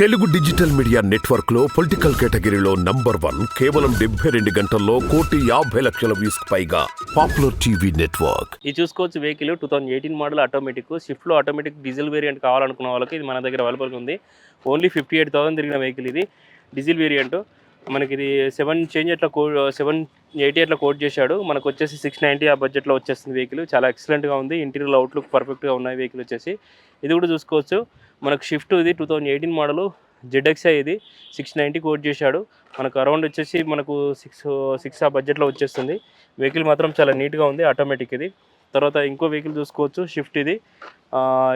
Telugu digital media నెట్వర్క్లో political కేటగిరీలో number one కేవలం డెబ్బై రెండు గంటల్లో కోటి యాభై లక్షల వ్యూస్ పైగా పాపులర్ టీవీ నెట్వర్క్. ఇది చూసుకోవచ్చు vehicle two thousand eighteen model automatic. స్విఫ్ట్లో automatic diesel variant కావాలనుకున్న వాళ్ళకి ఇది మన దగ్గర అవైలబుల్గా ఉంది. ఓన్లీ ఫిఫ్టీ ఎయిట్ థౌసండ్ తిరిగిన వెహికల్ ఇది. Diesel variant. మనకి ఇది సెవెన్ చేంజ్ అట్లా కో సెవెన్ ఎయిటీ అట్లా కోట్ చేశాడు. మనకు వచ్చేసి సిక్స్ నైంటీ ఆ బడ్జెట్లో వచ్చేస్తుంది వెహికల్. చాలా ఎక్సలెంట్గా ఉంది. ఇంటీరియర్ అవుట్లుక్ పర్ఫెక్ట్గా ఉన్నాయి వెహికల్ వచ్చేసి. ఇది కూడా చూసుకోవచ్చు. మనకు షిఫ్ట్ ఇది two thousand eighteen model. ZXI ఇది. సిక్స్ నైంటీ కోట్ చేశాడు. మనకు అరౌండ్ వచ్చేసి మనకు సిక్స్ సిక్స్ ఆ బడ్జెట్లో వచ్చేస్తుంది. వెహికల్ మాత్రం చాలా నీట్గా ఉంది ఆటోమేటిక్ ఇది. తర్వాత ఇంకో వెహికల్ చూసుకోవచ్చు షిఫ్ట్ ఇది.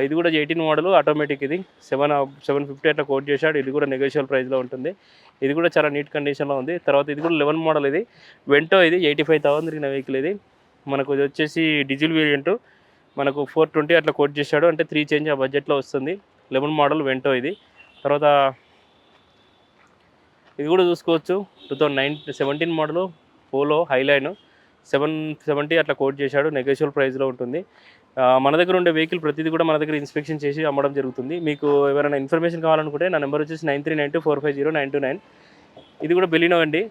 ఇది కూడా ఎయిటీన్ మోడల్ ఆటోమేటిక్ ఇది. సెవెన్ సెవెన్ ఫిఫ్టీ అట్లా కోట్ చేశాడు. ఇది కూడా నెగోషియల్ ప్రైస్లో ఉంటుంది. ఇది కూడా చాలా నీట్ కండిషన్లో ఉంది. తర్వాత ఇది కూడా లెవెన్ మోడల్ ఇది. వెంటో ఇది ఎయిటీ ఫైవ్ థౌసండ్ తిరిగిన వెహికల్ ఇది. మనకు ఇది వచ్చేసి డీజిల్ వేరియంట్ మనకు ఫోర్ ట్వంటీ అట్లా కోట్ చేశాడు. అంటే త్రీ చేంజ్ ఆ బడ్జెట్లో వస్తుంది. లెమన్ మోడల్ వెంటో ఇది. తర్వాత ఇది కూడా చూసుకోవచ్చు. Two thousand nine seventeen model Polo Highline. Seven seventy అట్లా కోట్ చేశాడు. నెగోషియల్ ప్రైస్లో ఉంటుంది. మన దగ్గర ఉండే వెహికల్ ప్రతిదీ కూడా మన దగ్గర ఇన్స్పెక్షన్ చేసి అమ్మడం జరుగుతుంది. మీకు ఎవరైనా ఇన్ఫర్మేషన్ కావాలనుకుంటే నా నెంబర్ వచ్చేసి nine three nine two four five zero nine two nine. ఇది కూడా బెలినో అండి.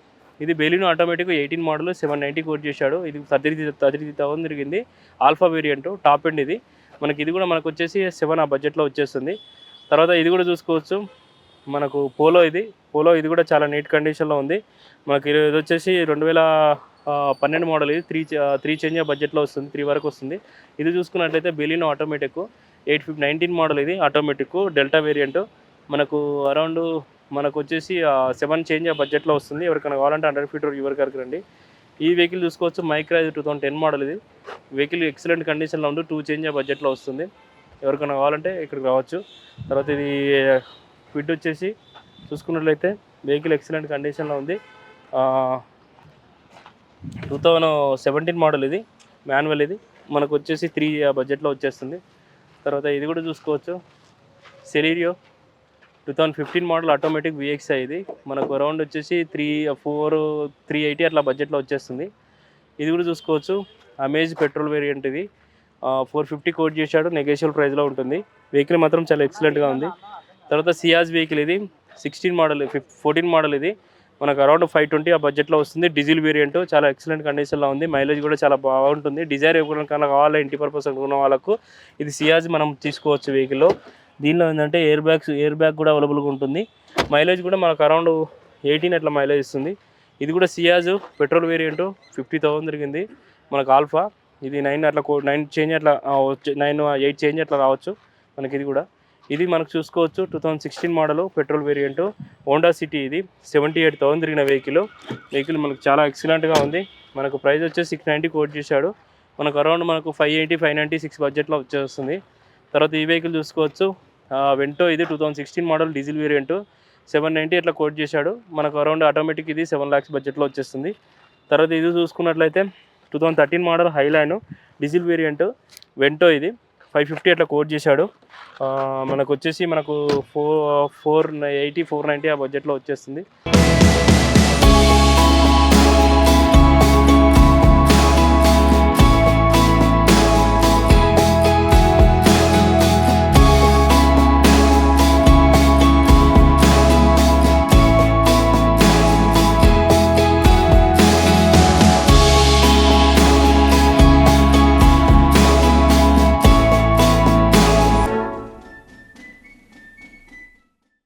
ఇది Baleno automatic eighteen model seven ninety quote చేశాడు. ఇది థర్టీ థర్టీ థౌసండ్ జరిగింది ఆల్ఫా వేరియంట్ టాప్ ఎండ్ ఇది. మనకి ఇది కూడా మనకు వచ్చేసి సెవెన్ ఆ బడ్జెట్లో వచ్చేస్తుంది. తర్వాత ఇది కూడా చూసుకోవచ్చు. మనకు పోలో ఇది. పోలో ఇది కూడా చాలా నీట్ కండిషన్లో ఉంది. మనకి ఇది వచ్చేసి రెండు వేల పన్నెండు మోడల్ ఇది. త్రీ త్రీ చేంజ్ బడ్జెట్లో వస్తుంది. త్రీ వరకు వస్తుంది. ఇది చూసుకున్నట్లయితే Baleno automatic eight fifty nineteen model ఇది. ఆటోమేటిక్ డెల్టా వేరియంట్ మనకు అరౌండ్ మనకు వచ్చేసి సెవెన్ చేంజ్ బడ్జెట్లో వస్తుంది. ఎవరికైనా కావాలంటే హండ్రెడ్ ఫీట్ యువర్ గారికి రండి. ఈ వెహికల్ చూసుకోవచ్చు Micra two thousand ten model ఇది. వెహికల్ ఎక్సలెంట్ కండిషన్లో ఉంది టూ చేంజ్ బడ్జెట్లో వస్తుంది. ఎవరికైనా కావాలంటే ఇక్కడికి రావచ్చు. తర్వాత ఇది ఫిట్ వచ్చేసి చూసుకున్నట్లయితే వెహికల్ ఎక్సలెంట్ కండిషన్లో ఉంది. టూ థౌజండ్ సెవెంటీన్ మోడల్ ఇది మాన్యువల్ ఇది. మనకు వచ్చేసి త్రీ బడ్జెట్లో వచ్చేస్తుంది. తర్వాత ఇది కూడా చూసుకోవచ్చు. Celerio two thousand fifteen model automatic VXI ఇది. మనకు అరౌండ్ వచ్చేసి త్రీ ఫోర్ త్రీ ఎయిటీ అట్లా బడ్జెట్లో వచ్చేస్తుంది. ఇది కూడా చూసుకోవచ్చు. అమేజ్ పెట్రోల్ వేరియంట్ ఇది. ఫోర్ ఫిఫ్టీ కోట్ చేశాడు. నెగోషియల్ ప్రైస్లో ఉంటుంది. వెహికల్ మాత్రం చాలా ఎక్సలెంట్గా ఉంది. తర్వాత సియాజ్ వెహికల్ ఇది. Sixteen model fif fourteen model ఇది. మనకు అరౌండ్ ఫైవ్ ట్వంటీ ఆ బడ్జెట్లో వస్తుంది. డీజిల్ వేరియంట్ చాలా ఎక్సలెంట్ కండిషన్లో ఉంది. మైలేజ్ కూడా చాలా బాగుంటుంది. డిజైర్ ఇవ్వడానికి కావాలా ఇంటి పర్పస్ అనుకున్న వాళ్ళకు ఇది సియాజ్ మనం తీసుకోవచ్చు వెహికల్లో దీనిలో ఏంటంటే ఎయిర్ బ్యాగ్స్ ఎయిర్ బ్యాగ్ కూడా అవైలబుల్గా ఉంటుంది. మైలేజ్ కూడా మనకు అరౌండ్ ఎయిటీన్ అట్లా మైలేజ్ ఇస్తుంది. ఇది కూడా Ciaz petrol variant fifty thousand తిరిగింది మనకు ఆల్ఫా ఇది నైన్ అట్లా నైన్ చేంజ్ అట్లా నైన్ ఎయిట్ చేంజ్ అట్లా రావచ్చు మనకి ఇది కూడా. ఇది మనకు చూసుకోవచ్చు two thousand sixteen model petrol variant Honda City ఇది. సెవెంటీ ఎయిట్ థౌసండ్ తిరిగిన వెహికల్ వెహికల్ మనకు చాలా ఎక్సలెంట్గా ఉంది. మనకు ప్రైస్ వచ్చేసి సిక్స్ నైంటీ కోట్ చేశాడు. మనకు అరౌండ్ మనకు five eighty five ninety six బడ్జెట్లో వచ్చేస్తుంది. తర్వాత ఈ వెహికల్ చూసుకోవచ్చు. వెంటో ఇది two thousand sixteen model diesel variant seven ninety అట్లా కోట్ చేశాడు. మనకు అరౌండ్ ఆటోమేటిక్ ఇది సెవెన్ ల్యాక్స్ బడ్జెట్లో వచ్చేస్తుంది. తర్వాత ఇది చూసుకున్నట్లయితే two thousand thirteen model Highline diesel variant Vento ఇది ఫైవ్ ఫిఫ్టీ అట్లా కోట్ చేశాడు. మనకు వచ్చేసి మనకు four four eighty four ninety ఆ బడ్జెట్లో వచ్చేస్తుంది.